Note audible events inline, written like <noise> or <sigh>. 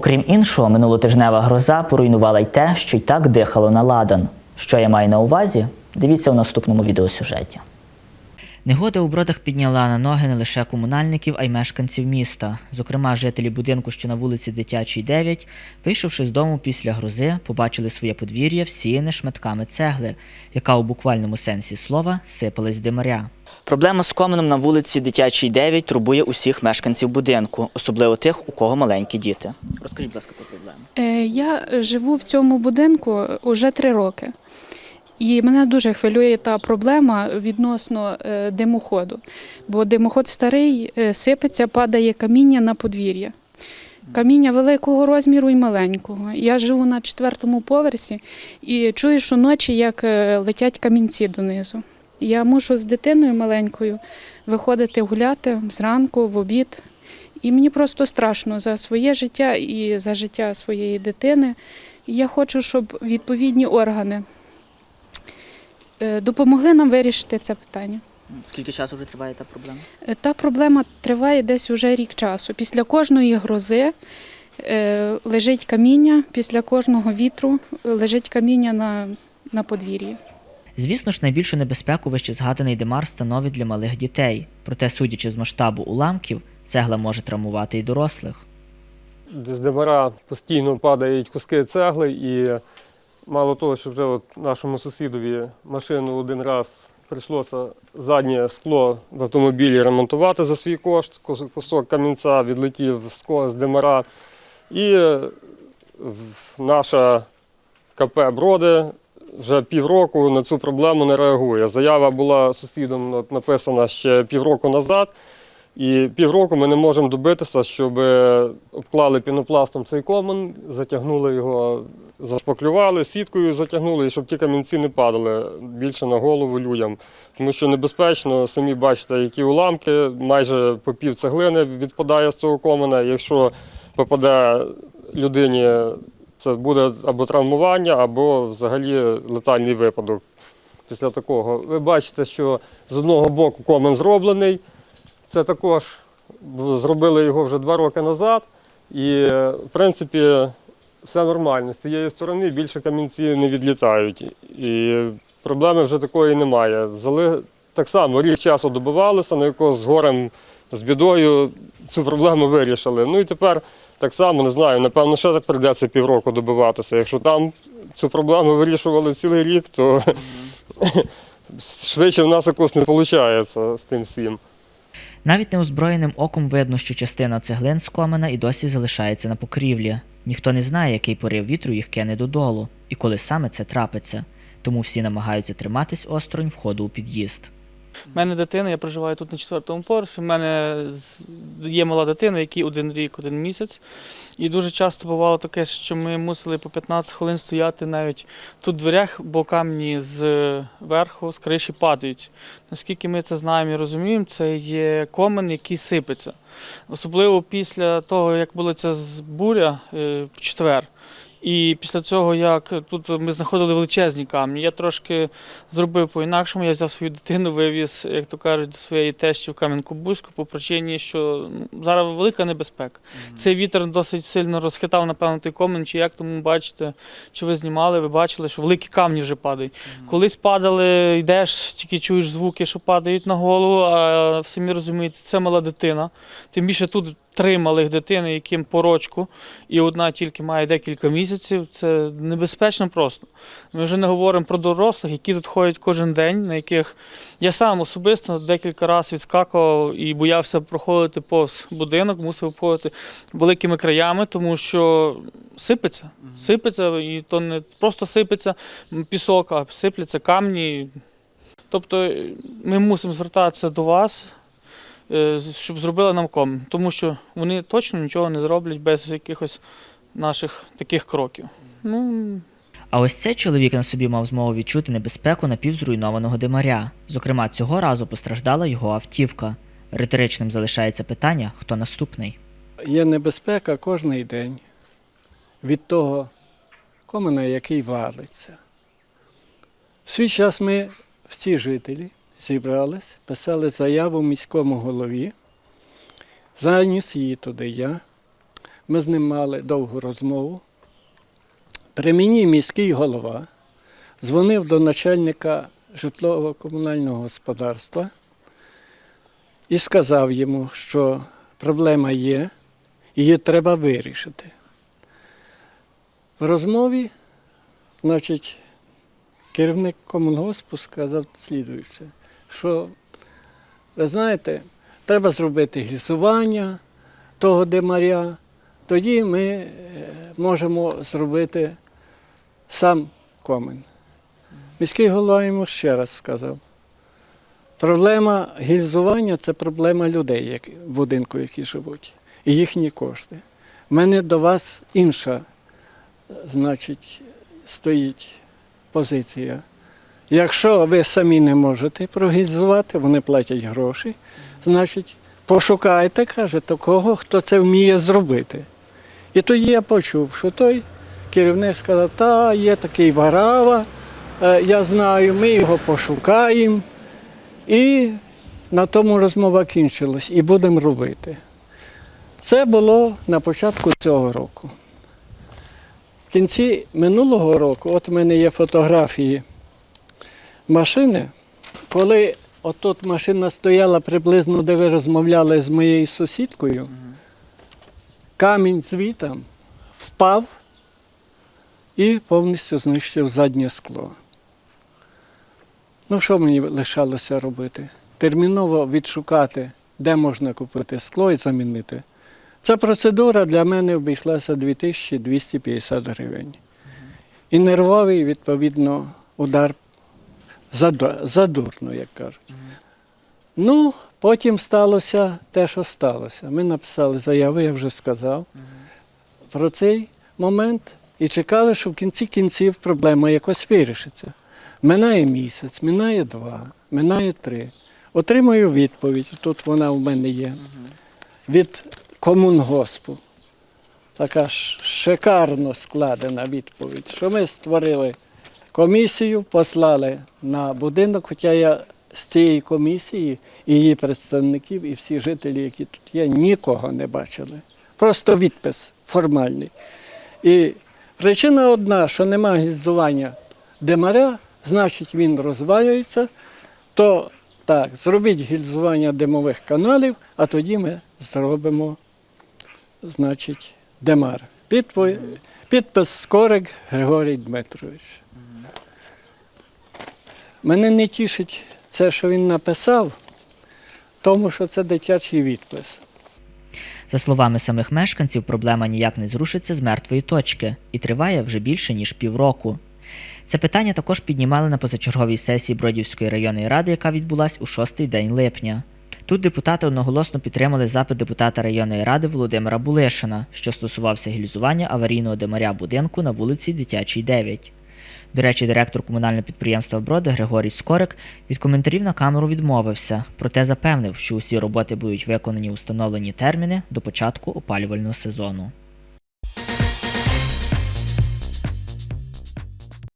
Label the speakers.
Speaker 1: Окрім іншого, минулотижнева гроза поруйнувала й те, що й так дихало на ладан. Що я маю на увазі? Дивіться у наступному відеосюжеті. Негода у бродах підняла на ноги не лише комунальників, а й мешканців міста. Зокрема, жителі будинку, що на вулиці Дитячій 9, вийшовши з дому після грози, побачили своє подвір'я всіяне шматками цегли, яка у буквальному сенсі слова сипалась димаря. Проблема з коменом на вулиці Дитячій 9 турбує усіх мешканців будинку, особливо тих, у кого маленькі діти. Розкажіть, будь ласка, про проблему.
Speaker 2: Е, Я живу в цьому будинку вже три роки. І мене дуже хвилює та проблема відносно е, димоходу. Бо димоход старий, е, сипеться, падає каміння на подвір'я. Каміння великого розміру і маленького. Я живу на четвертому поверсі і чую, що ночі як е, летять камінці донизу. Я мушу з дитиною маленькою виходити гуляти зранку, в обід. І мені просто страшно за своє життя і за життя своєї дитини. Я хочу, щоб відповідні органи допомогли нам вирішити це питання.
Speaker 1: Скільки часу вже триває та проблема?
Speaker 2: Е, Та проблема триває десь уже рік часу. Після кожної грози е, лежить каміння, після кожного вітру лежить каміння на, на подвір'ї.
Speaker 1: Звісно ж, найбільшу небезпеку вище згаданий димар становить для малих дітей. Проте, судячи з масштабу уламків, цегла може травмувати і дорослих.
Speaker 3: З димара постійно падають куски цегли, і мало того, що вже от нашому сусідові машину один раз прийшлося заднє скло в автомобілі ремонтувати за свій кошт, кусок камінця відлетів з димара. І е, наша КП Броди вже півроку на цю проблему не реагує. Заява була сусідом написана ще півроку назад. І півроку ми не можемо добитися, щоб обклали пінопластом цей комен, затягнули його, зашпаклювали, сіткою затягнули, і щоб ті камінці не падали більше на голову людям. Тому що небезпечно, самі бачите, які уламки, майже по пів цеглини відпадає з цього комена. Якщо попаде людині, це буде або травмування, або взагалі летальний випадок. Після такого. Ви бачите, що з одного боку комен зроблений. Це також зробили його вже два роки назад. І, в принципі, все нормально. З цієї сторони більше камінці не відлітають. І проблеми вже такої немає. Зали... Так само рік часу добивалися, на якого з горем, з бідою цю проблему вирішили. Ну і тепер так само не знаю, напевно, ще так прийдеться півроку добиватися. Якщо там цю проблему вирішували цілий рік, то <laughs> швидше в нас якось не виходить з тим всім.
Speaker 1: Навіть неозброєним оком видно, що частина цеглин з комена і досі залишається на покрівлі. Ніхто не знає, який порив вітру їх кине додолу, і коли саме це трапиться. Тому всі намагаються триматись осторонь входу у під'їзд.
Speaker 4: У мене дитина, я проживаю тут на четвертому поверсі. У мене є мала дитина, якій один рік, один місяць. І дуже часто бувало таке, що ми мусили по 15 хвилин стояти навіть тут в дверях, бо камні з верху, з криші падають. Наскільки ми це знаємо і розуміємо, це є комен, який сипеться. Особливо після того, як була ця буря е, в четвер. І після цього, як тут ми знаходили величезні камні, я трошки зробив по-інакшому. Я взяв свою дитину, вивіз, як то кажуть, до своєї тещі в Кам'янку-Бузьку по причині, що ну, зараз велика небезпека. Цей вітер досить сильно розхитав, напевно, той комен, чи як тому бачите, чи ви знімали, ви бачили, що великі камні вже падають. Колись падали, йдеш, тільки чуєш звуки, що падають на голову, а самі розумієте, це мала дитина. Тим більше тут три малих дитини, яким по рочку, і одна тільки має декілька місяців. Це небезпечно просто. Ми вже не говоримо про дорослих, які тут ходять кожен день, на яких я сам особисто декілька разів відскакував і боявся проходити повз будинок, мусив обходити великими краями, тому що сипеться. Сипеться, і то не просто сипеться пісок, а сипляться камні. Тобто е, ми мусимо звертатися до вас, щоб зробили нам ком, тому що вони точно нічого не зроблять без якихось наших таких кроків. Ну,
Speaker 1: А ось цей чоловік на собі мав змогу відчути небезпеку напівзруйнованого димаря. Зокрема, цього разу постраждала його автівка. Риторичним залишається питання, хто наступний.
Speaker 5: Є небезпека кожен день від того комена, який валиться. В свій час ми, всі жителі, зібрались, писали заяву міському голові, заніс її туди я. Ми з ним мали довгу розмову. При мені міський голова дзвонив до начальника житлово-комунального господарства і сказав йому, що проблема є, її треба вирішити. В розмові, значить, керівник комунгоспу сказав слідуюче, що, ви знаєте, треба зробити глісування того демаря, тоді ми е, можемо зробити сам комен. Міський голова йому ще раз сказав. Проблема гільзування це проблема людей в будинку, які живуть, і їхні кошти. У мене до вас інша, значить, стоїть позиція. Якщо ви самі не можете прогільзувати, вони платять гроші, значить, пошукайте, каже, такого, хто це вміє зробити. І тоді я почув, що той керівник сказав, та є такий варава, е, я знаю, ми його пошукаємо. І на тому розмова кінчилась, і будемо робити. Це було на початку цього року. В кінці минулого року, от у мене є фотографії машини, коли отут машина стояла приблизно, де ви розмовляли з моєю сусідкою, камінь звітом впав і повністю знищив заднє скло. Ну, що мені лишалося робити? Терміново відшукати, де можна купити скло і замінити. Ця процедура для мене обійшлася 2250 гривень. І нервовий, відповідно, удар задурно, як кажуть. Ну, потім сталося те, що сталося. Ми написали заяву, я вже сказав про цей момент і чекали, що в кінці кінців проблема якось вирішиться. Минає місяць, минає два, минає три. Отримую відповідь, тут вона в мене є, від комунгоспу. Така шикарно складена відповідь, що ми створили комісію, послали на будинок, хоча я з цієї комісії і її представників, і всі жителі, які тут є, нікого не бачили. Просто відпис формальний. І причина одна, що немає гільзування демаря, значить він розвалюється, то так, зробіть гільзування димових каналів, а тоді ми зробимо, значить, демар. Підпис Скорик Григорій Дмитрович. Мене не тішить це, що він написав, тому що це дитячий відпис.
Speaker 1: За словами самих мешканців, проблема ніяк не зрушиться з мертвої точки і триває вже більше ніж півроку. Це питання також піднімали на позачерговій сесії Бродівської районної ради, яка відбулась у шостий день липня. Тут депутати одноголосно підтримали запит депутата районної ради Володимира Булишина, що стосувався гільзування аварійного демаря будинку на вулиці Дитячій 9. До речі, директор комунального підприємства Броди Григорій Скорик від коментарів на камеру відмовився, проте запевнив, що усі роботи будуть виконані у встановлені терміни до початку опалювального сезону.